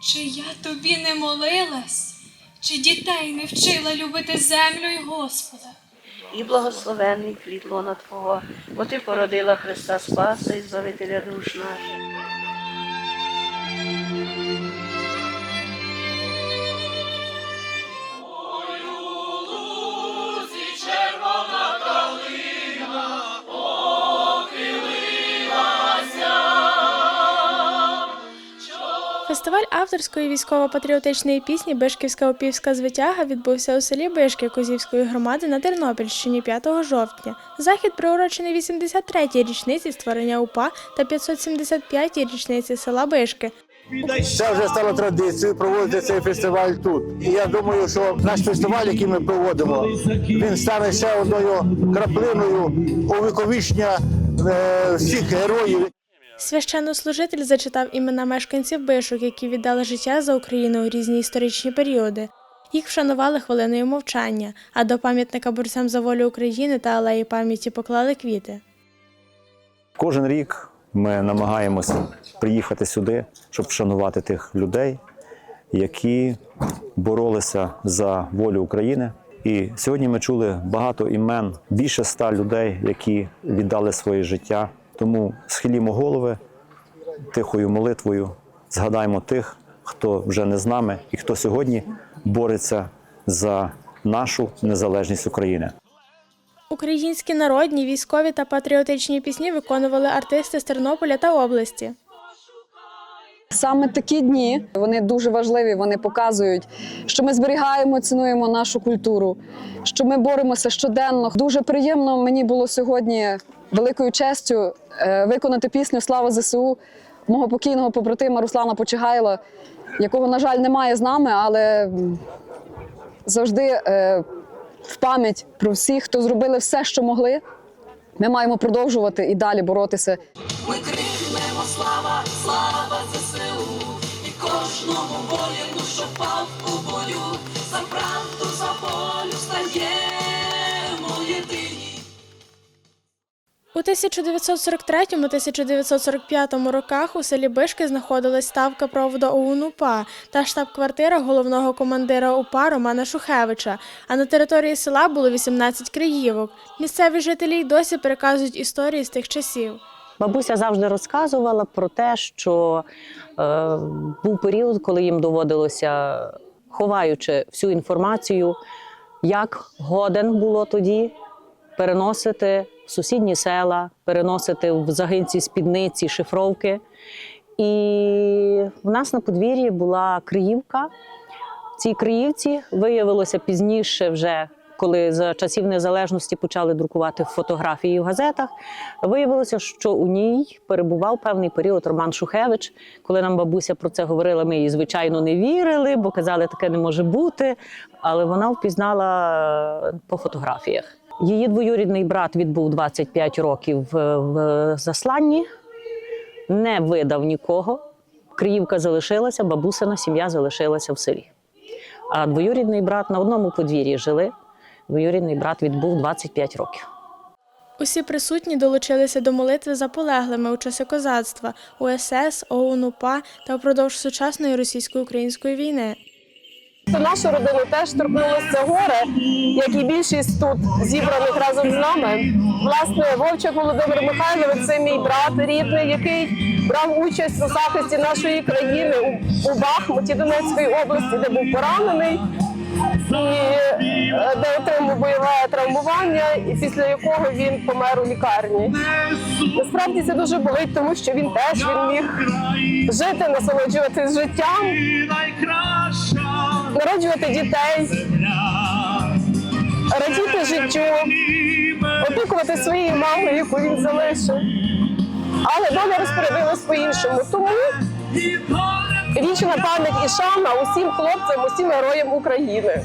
Чи я тобі не молилась, чи дітей не вчила любити землю і Господа? І благословенний плід лона Твого, бо Ти породила Христа Спаса і Збавителя душ наших. Фестиваль авторської військово-патріотичної пісні Бишківська опівська звитяга відбувся у селі Бишки Козівської громади на Тернопільщині 5 жовтня. Захід приурочений 83-й річниці створення УПА та 575-й річниці села Бишки. Це вже стало традицією проводити цей фестиваль тут. І я думаю, що наш фестиваль, який ми проводимо, він стане ще одною краплиною увіковічення е, всіх героїв, Священнослужитель зачитав імена мешканців Бишок, які віддали життя за Україну у різні історичні періоди. Їх вшанували хвилиною мовчання, а до пам'ятника борцям за волю України та алеї пам'яті поклали квіти. Кожен рік ми намагаємося приїхати сюди, щоб вшанувати тих людей, які боролися за волю України. І сьогодні ми чули багато імен, більше ста людей, які віддали своє життя. Тому схилімо голови тихою молитвою, згадаємо тих, хто вже не з нами і хто сьогодні бореться за нашу незалежність України. Українські народні, військові та патріотичні пісні виконували артисти з Тернополя та області. Саме такі дні вони дуже важливі. Вони показують, що ми зберігаємо, цінуємо нашу культуру, що ми боремося щоденно. Дуже приємно мені було сьогодні великою честю е, виконати пісню Слава ЗСУ мого покійного побратима Руслана Почигайла, якого, на жаль, немає з нами, але завжди е, в пам'ять про всіх, хто зробили все, що могли. Ми маємо продовжувати і далі боротися Ми крикнемо слава, слава ЗСУ і кожному воїну, що впав у бою, 1943-1945 роках у селі Бишки знаходилась ставка проводу ОУН УПА та штаб-квартира головного командира УПА Романа Шухевича. А на території села було 18 криївок. Місцеві жителі й досі переказують історії з тих часів. Бабуся завжди розказувала про те, що е, був період, коли їм доводилося, ховаючи всю інформацію, як годен було тоді переносити сусідні села, переносити в загинці спідниці, шифровки. І в нас на подвір'ї була Криївка. В цій Криївці виявилося пізніше, вже коли за часів незалежності почали друкувати фотографії в газетах. Виявилося, що у ній перебував певний період Роман Шухевич. Коли нам бабуся про це говорила, ми їй звичайно не вірили, бо казали, таке не може бути. Але вона впізнала е, по фотографіях. Її двоюрідний брат відбув 25 років в- в засланні, не видав нікого. Криївка залишилася, бабусина сім'я залишилася в селі. А двоюрідний брат на одному подвір'ї жили. Двоюрідний брат відбув 25 років. Усі присутні долучилися до молитви за полеглими у часи козацтва, УСС, ОУН УПА та впродовж сучасної російсько-української війни. Нашу родину теж торкнулося горе, як і більшість тут зібраних разом з нами. Власне, Вовчак Володимир Михайлович це мій брат рідний, який брав участь у захисті нашої країни у, Бахмуті Донецької області, де був поранений. І е, де отримав бойове травмування, і після якого він помер у лікарні. Насправді це дуже болить, тому що він теж він міг жити, насолоджуватись життям, народжувати дітей, радіти життю, опікувати своєю мамою, яку він залишив. Але доля розпорядилась по-іншому. Тому вічна пам'ять і шана усім хлопцям, усім героям України.